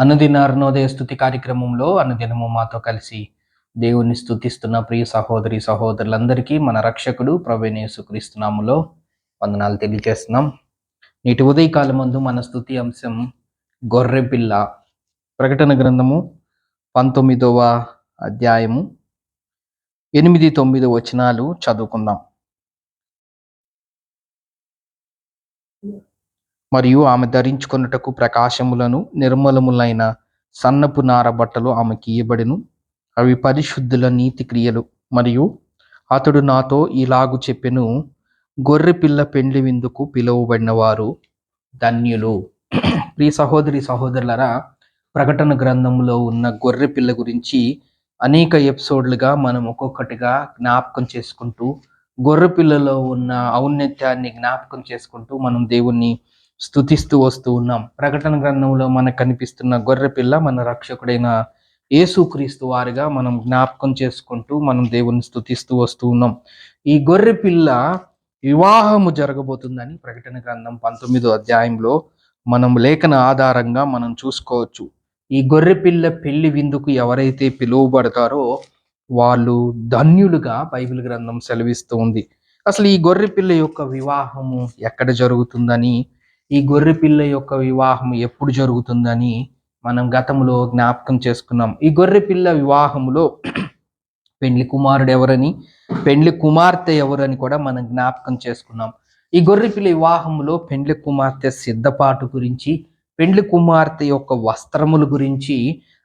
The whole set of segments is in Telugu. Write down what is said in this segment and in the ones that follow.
అనుదిన అరుణోదయ స్థుతి కార్యక్రమంలో అనుదినము మాతో కలిసి దేవుణ్ణి స్థుతిస్తున్న ప్రియ సహోదరి సహోదరులందరికీ మన రక్షకుడు ప్రవీణేసుక్రీస్తునాములో వందనాలు తెలియజేస్తున్నాం. నేటి ఉదయకాలం ముందు మన స్థుతి అంశం గొర్రెపిల్ల ప్రకటన గ్రంథము పంతొమ్మిదవ అధ్యాయము ఎనిమిది తొమ్మిది వచనాలు చదువుకుందాం. మరియు ఆమె ధరించుకొనుటకు ప్రకాశములను నిర్మలములైన సన్నపు నార బట్టలు ఆమెకి ఇయ్యబడిను. అవి పరిశుద్ధుల నీతి క్రియలు. మరియు అతడు నాతో ఇలాగు చెప్పెను గొర్రె పిల్ల పెండ్లి విందుకు పిలువబడిన వారు ధన్యులు. ప్రియ సహోదరి సహోదరులరా ప్రకటన గ్రంథంలో ఉన్న గొర్రె పిల్ల గురించి అనేక ఎపిసోడ్లుగా మనం ఒక్కొక్కటిగా జ్ఞాపకం చేసుకుంటూ గొర్రె పిల్లలో ఉన్న ఔన్నత్యాన్ని జ్ఞాపకం చేసుకుంటూ మనం దేవుణ్ణి స్థుతిస్తూ వస్తూ ఉన్నాం. ప్రకటన గ్రంథంలో మనకు కనిపిస్తున్న గొర్రె పిల్ల మన రక్షకుడైన యేసుక్రీస్తు వారిగా మనం జ్ఞాపకం చేసుకుంటూ మనం దేవుని స్థుతిస్తూ వస్తూ ఉన్నాం. ఈ గొర్రె పిల్ల వివాహము జరగబోతుందని ప్రకటన గ్రంథం పంతొమ్మిదో అధ్యాయంలో మనం లేఖన ఆధారంగా మనం చూసుకోవచ్చు. ఈ గొర్రె పిల్ల పెళ్ళి విందుకు ఎవరైతే పిలువబడతారో వాళ్ళు ధన్యులుగా బైబిల్ గ్రంథం సెలవిస్తూ ఉంది. అసలు ఈ గొర్రె పిల్ల యొక్క వివాహము ఎక్కడ జరుగుతుందని ఈ గొర్రె పిల్ల యొక్క వివాహం ఎప్పుడు జరుగుతుందని మనం గతంలో జ్ఞాపకం చేసుకున్నాం. ఈ గొర్రె పిల్ల వివాహములో పెండ్లి కుమారుడు ఎవరని పెండ్లి కుమార్తె ఎవరని కూడా మనం జ్ఞాపకం చేసుకున్నాం. ఈ గొర్రె పిల్ల వివాహంలో పెండ్లి కుమార్తె సిద్ధపాటు గురించి పెండ్లి కుమార్తె యొక్క వస్త్రముల గురించి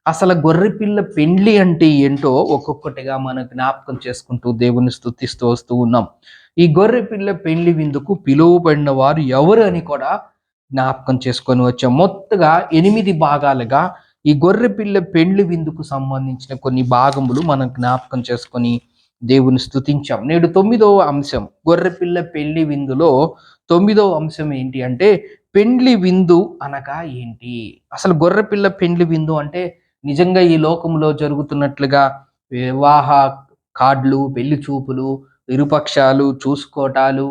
అసలు గొర్రె పిల్ల పెండ్లి అంటే ఏంటో ఒక్కొక్కటిగా మనం జ్ఞాపకం చేసుకుంటూ దేవుని స్థుతిస్తూ వస్తూ ఉన్నాం. ఈ గొర్రె పిల్ల పెండ్లి విందుకు పిలువబడిన వారు ఎవరు అని కూడా జ్ఞాపకం చేసుకొని వచ్చాం. మొత్తగా ఎనిమిది భాగాలుగా ఈ గొర్రెపిల్ల పెండ్లి విందుకు సంబంధించిన కొన్ని భాగములు మనం జ్ఞాపకం చేసుకొని దేవుని స్థుతించాం నేడు తొమ్మిదవ అంశం గొర్రెపిల్ల పెళ్ళి విందులో తొమ్మిదవ అంశం ఏంటి అంటే పెండ్లి విందు అనగా ఏంటి? అసలు గొర్రె పిల్ల పెండ్లి విందు అంటే నిజంగా ఈ లోకంలో జరుగుతున్నట్లుగా వివాహ కార్డులు పెళ్ళి చూపులు ఇరుపక్షాలు చూసుకోవటాలు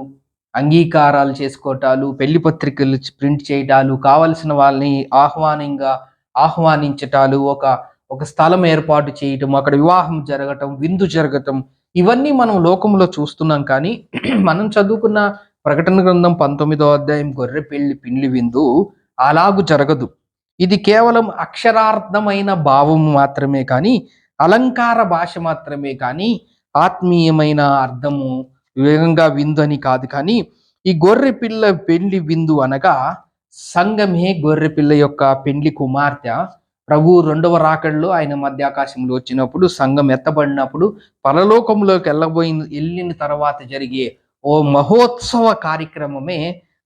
అంగీకారాలు చేసుకోవటాలు పెళ్ళి పత్రికలు ప్రింట్ చేయటాలు కావలసిన వాళ్ళని ఆహ్వానంగా ఆహ్వానించటాలు ఒక ఒక స్థలం ఏర్పాటు చేయటం అక్కడ వివాహం జరగటం విందు జరగటం ఇవన్నీ మనం లోకంలో చూస్తున్నాం కానీ మనం చదువుకున్న ప్రకటన గ్రంథం పంతొమ్మిదో అధ్యాయం గొర్రె పెళ్ళి పిండి విందు అలాగు జరగదు. ఇది కేవలం అక్షరార్థమైన భావం మాత్రమే కానీ అలంకార భాష మాత్రమే కానీ ఆత్మీయమైన అర్థము వేగంగా విందు అని కాదు కానీ ఈ గొర్రె పిల్ల పెండ్లి విందు అనగా సంఘమే గొర్రె పిల్ల యొక్క పెండ్లి కుమార్తె. ప్రభు రెండవ రాకడలో ఆయన మధ్యాకాశంలో వచ్చినప్పుడు సంఘం ఎత్తబడినప్పుడు పరలోకంలోకి వెళ్ళబోయిన వెళ్ళిన తర్వాత జరిగే ఓ మహోత్సవ కార్యక్రమమే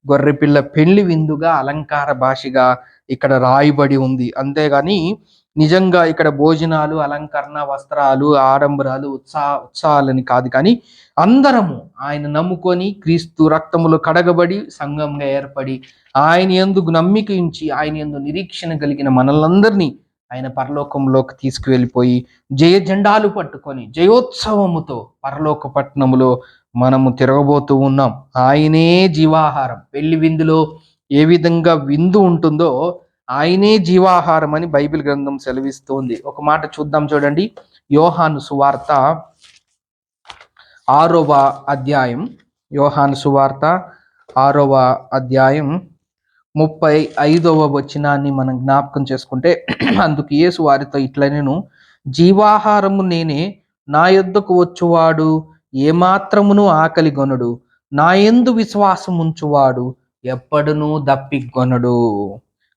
గొర్రెపిల్ల పెళ్ళి విందుగా అలంకార భాషగా ఇక్కడ రాయబడి ఉంది. అంతేగాని నిజంగా ఇక్కడ భోజనాలు అలంకరణ వస్త్రాలు ఆడంబరాలు ఉత్సాహ ఉత్సాహాలని కాదు కానీ అందరము ఆయన నమ్ముకొని క్రీస్తు రక్తములు కడగబడి సంఘంగా ఏర్పడి ఆయన ఎందుకు నమ్మిక ఉంచి ఆయన ఎందు నిరీక్షణ కలిగిన మనలందరినీ ఆయన పరలోకంలోకి తీసుకువెళ్ళిపోయి జయ జెండాలు పట్టుకొని జయోత్సవముతో పరలోక పట్టణములో మనము తిరగబోతూ ఉన్నాం. ఆయనే జీవాహారం. పెళ్ళి విందులో ఏ విధంగా విందు ఉంటుందో ఆయనే జీవాహారం అని బైబిల్ గ్రంథం సెలవిస్తోంది. ఒక మాట చూద్దాం చూడండి. యోహాను సువార్త ఆరవ అధ్యాయం. యోహాను సువార్త ఆరవ అధ్యాయం ముప్పై ఐదవ వచనాన్ని మనం జ్ఞాపకం చేసుకుంటే అందుకు యేసు వారితో ఇట్లా నేను జీవాహారము నేనే నా యొద్దకు వచ్చువాడు ఏమాత్రమును ఆకలిగొనడు నా ఎందు విశ్వాసం ఉంచువాడు ఎప్పడునూ దప్పిగొనడు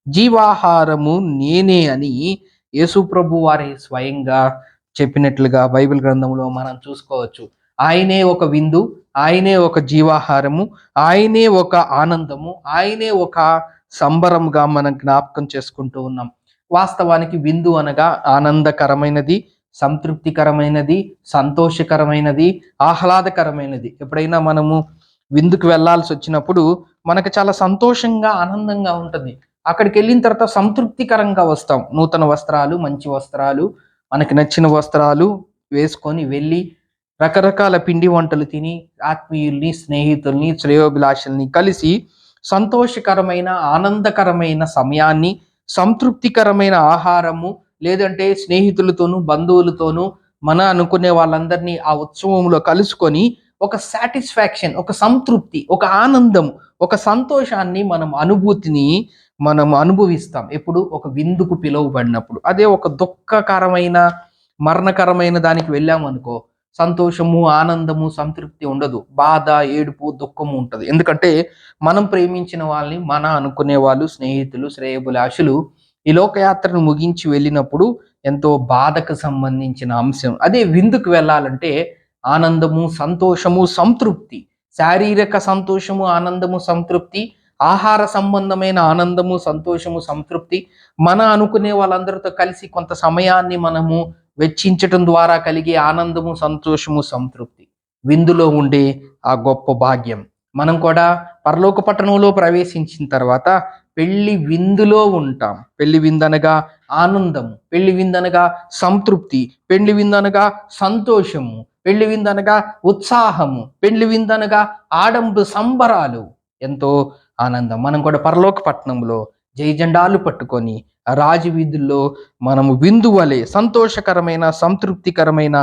జీవాహారము నేనే అని యేసుప్రభు వారి స్వయంగా చెప్పినట్లుగా బైబిల్ గ్రంథంలో మనం చూసుకోవచ్చు. ఆయనే ఒక విందు ఆయనే ఒక జీవాహారము ఆయనే ఒక ఆనందము ఆయనే ఒక సంబరంగా మనం జ్ఞాపకం చేసుకుంటూ ఉన్నాం. వాస్తవానికి విందు అనగా ఆనందకరమైనది సంతృప్తికరమైనది సంతోషకరమైనది ఆహ్లాదకరమైనది. ఎప్పుడైనా మనము విందుకు వెళ్ళాల్సి వచ్చినప్పుడు మనకు చాలా సంతోషంగా ఆనందంగా ఉంటుంది. అక్కడికి వెళ్ళిన తర్వాత సంతృప్తికరంగా వస్తాం. నూతన వస్త్రాలు మంచి వస్త్రాలు మనకి నచ్చిన వస్త్రాలు వేసుకొని వెళ్ళి రకరకాల పిండి వంటలు తిని ఆత్మీయుల్ని స్నేహితుల్ని శ్రేయోభిలాషుల్ని కలిసి సంతోషకరమైన ఆనందకరమైన సమయాన్ని సంతృప్తికరమైన ఆహారము లేదంటే స్నేహితులతోనూ బంధువులతోనూ మన అనుకునే వాళ్ళందరినీ ఆ ఉత్సవంలో కలుసుకొని ఒక సాటిస్ఫాక్షన్ ఒక సంతృప్తి ఒక ఆనందం ఒక సంతోషాన్ని మనం అనుభూతిని మనం అనుభవిస్తాం. ఎప్పుడు ఒక విందుకు పిలువబడినప్పుడు. అదే ఒక దుఃఖకరమైన మరణకరమైన దానికి వెళ్ళామనుకో సంతోషము ఆనందము సంతృప్తి ఉండదు. బాధ ఏడుపు దుఃఖము ఉంటుంది. ఎందుకంటే మనం ప్రేమించిన వాళ్ళని మన అనుకునే వాళ్ళు స్నేహితులు శ్రేయబులాషులు ఈ లోకయాత్రను ముగించి వెళ్ళినప్పుడు ఎంతో బాధకు సంబంధించిన అంశం. అదే విందుకు వెళ్ళాలంటే ఆనందము సంతోషము సంతృప్తి. శారీరక సంతోషము ఆనందము సంతృప్తి ఆహార సంబంధమైన ఆనందము సంతోషము సంతృప్తి మన అనుకునే వాళ్ళందరితో కలిసి కొంత సమయాన్ని మనము వెచ్చించటం ద్వారా కలిగే ఆనందము సంతోషము సంతృప్తి విందులో ఉండే ఆ గొప్ప భాగ్యం. మనం కూడా పరలోక పట్టణంలో ప్రవేశించిన తర్వాత పెళ్ళి విందులో ఉంటాం. పెళ్ళి విందనగా ఆనందము పెళ్ళి విందనగా సంతృప్తి పెళ్ళి విందనగా సంతోషము పెళ్ళి విందనగా ఉత్సాహము పెళ్ళి విందనగా ఆడంబు సంబరాలు. ఎంతో ఆనందం. మనం కూడా పరలోక పట్టణంలో జయజెండాలు పట్టుకొని రాజు రాజవీధుల్లో మనము విందు వలె సంతోషకరమైన సంతృప్తికరమైన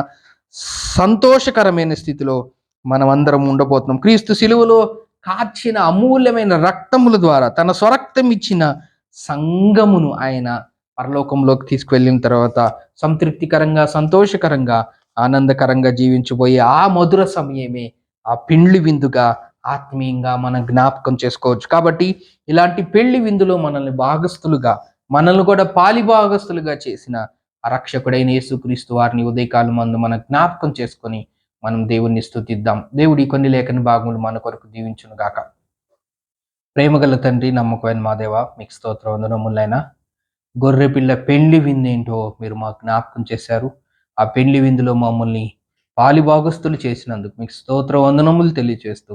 సంతోషకరమైన స్థితిలో మనం అందరం ఉండబోతున్నాం. క్రీస్తు శిలువలో కార్చిన అమూల్యమైన రక్తముల ద్వారా తన స్వరక్తం ఇచ్చిన సంగమును ఆయన పరలోకంలోకి తీసుకువెళ్ళిన తర్వాత సంతృప్తికరంగా సంతోషకరంగా ఆనందకరంగా జీవించబోయే ఆ మధుర సమయమే ఆ పిండ్లి విందుగా ఆత్మీయంగా మనం జ్ఞాపకం చేసుకోవచ్చు. కాబట్టి ఇలాంటి పెళ్ళి విందులో మనల్ని భాగస్థులుగా మనల్ని కూడా పాలి భాగస్థులుగా చేసిన రక్షకుడైన యేసుక్రీస్తు వారిని ఉదయకాలం మందు మనం జ్ఞాపకం చేసుకొని మనం దేవుణ్ణి స్థుతిద్దాం దేవుడి కొన్ని లేఖని భాగములు మన కొరకు దీవించును గాక. ప్రేమగల తండ్రి నమ్మకమైన మాదేవ మీకు స్తోత్ర వందనములైన. గొర్రె పిల్ల పెండ్లి విందేంటో మీరు మాకు జ్ఞాపకం చేశారు. ఆ పెళ్ళి విందులో మమ్మల్ని పాలిభాగస్తులు చేసినందుకు మీకు స్తోత్ర వందనములు తెలియజేస్తూ